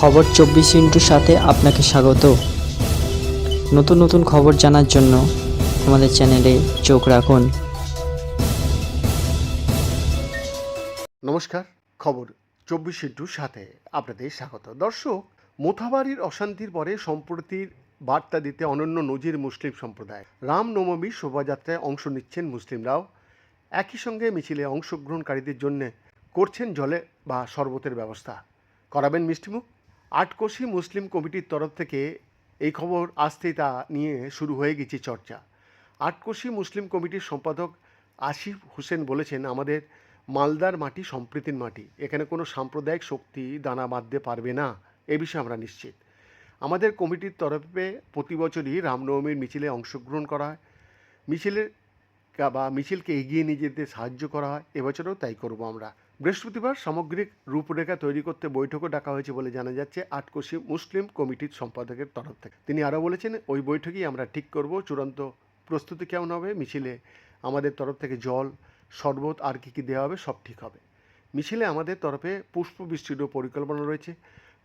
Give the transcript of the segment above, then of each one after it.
খবর চব্বিশ ইন্টুর সাথে আপনাকে স্বাগত। নতুন নতুন খবর জানার জন্য আমাদের চ্যানেলে চোখ রাখুন। নমস্কার, খবর চব্বিশ ইন্টুর সাথে আপনাদের স্বাগত। দর্শক, মোথাবাড়ির অশান্তির পরে সম্প্রতির বার্তা দিতে অনন্য নজির মুসলিম সম্প্রদায়। রামনবমী শোভাযাত্রায় অংশ নিচ্ছেন মুসলিমরাও একই সঙ্গে মিছিলে অংশগ্রহণকারীদের জন্য করছেন জলে বা শরবতের ব্যবস্থা। করাবেন মিষ্টিমুখ। আটকোশি মুসলিম কমিটির তরফ থেকে এই খবর আসতেই তা নিয়ে শুরু হয়ে গেছে চর্চা। আটকোশি মুসলিম কমিটির সম্পাদক আসিফ হোসেন বলেছেন, আমাদের মালদার মাটি সম্প্রীতির মাটি। এখানে কোনো সাম্প্রদায়িক শক্তি দানা বাঁধতে পারবে না। এ বিষয়ে আমরা নিশ্চিত। আমাদের কমিটির তরফে প্রতি বছরই রামনবমীর মিছিলে অংশগ্রহণ করা হয়। মিছিলের বা মিছিলকে এগিয়ে নিয়ে যেতে সাহায্য করা হয়। এবছরও তাই করব আমরা। বৃহস্পতিবার সামগ্রিক রূপরেখা তৈরি করতে বৈঠকও ডাকা হয়েছে বলে জানা যাচ্ছে আটকোশি মুসলিম কমিটির সম্পাদকের তরফ থেকে। তিনি আরও বলেছেন, ওই বৈঠকেই আমরা ঠিক করব। চূড়ান্ত প্রস্তুতি কেমন হবে? মিছিলে আমাদের তরফ থেকে জল, শরবত আর কী কী দেওয়া হবে সব ঠিক হবে। মিছিলে আমাদের তরফে পুষ্প বৃষ্টিরও পরিকল্পনা রয়েছে।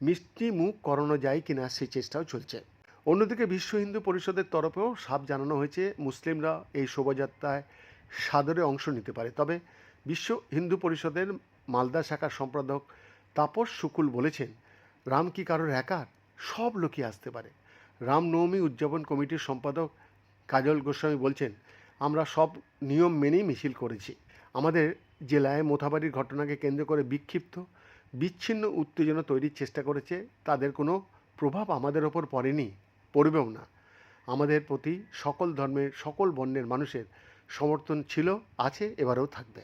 মিষ্টি মুখ করানো যায় কিনা সেই চেষ্টাও চলছে। অন্যদিকে বিশ্ব হিন্দু পরিষদের তরফেও সাপ জানানো হয়েছে, মুসলিমরা এই শোভাযাত্রায় সাদরে অংশ নিতে পারে। তবে বিশ্ব হিন্দু পরিষদের মালদা শাখার সম্পাদক তাপস শুকুল বলেছেন, রাম কি কারোর একার সব লোকই আসতে পারে। রামনবমী উদযাপন কমিটির সম্পাদক কাজল গোস্বামী বলছেন, আমরা সব নিয়ম মেনেই মিছিল করেছি। আমাদের জেলায় মোথাবাড়ির ঘটনাকে কেন্দ্র করে বিক্ষিপ্ত, বিচ্ছিন্ন উত্তেজনা তৈরির চেষ্টা করেছে, তাদের কোনো প্রভাব আমাদের ওপর পড়েনি, পড়বেও না। আমাদের প্রতি সকল ধর্মের, সকল বর্ণের মানুষের সমর্থন ছিল, আছে, এবারেও থাকবে।